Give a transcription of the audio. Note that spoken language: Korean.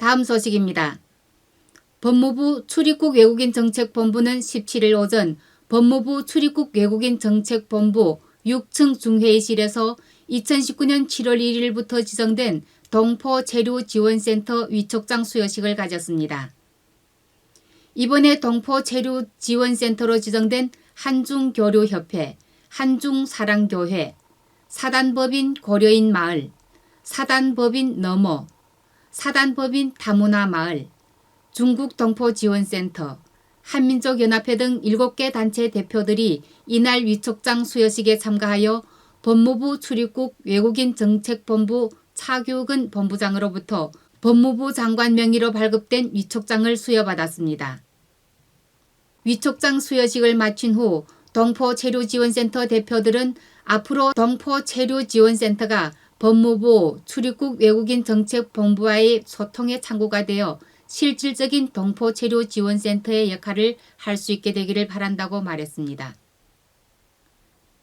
다음 소식입니다. 법무부 출입국 외국인 정책본부는 17일 오전 법무부 출입국 외국인 정책본부 6층 중회의실에서 2019년 7월 1일부터 지정된 동포 체류 지원센터 위촉장 수여식을 가졌습니다. 이번에 동포 체류 지원센터로 지정된 한중교류협회, 한중사랑교회, 사단법인 고려인 마을, 사단법인 너머, 사단법인 다문화 마을, 중국 동포 지원센터, 한민족연합회 등 7개 단체 대표들이 이날 위촉장 수여식에 참가하여 법무부 출입국 외국인 정책본부 차규근 본부장으로부터 법무부 장관 명의로 발급된 위촉장을 수여받았습니다. 위촉장 수여식을 마친 후 동포체류지원센터 대표들은 앞으로 동포체류지원센터가 법무부 출입국 외국인 정책 본부와의 소통의 창구가 되어 실질적인 동포 체류 지원센터의 역할을 할 수 있게 되기를 바란다고 말했습니다.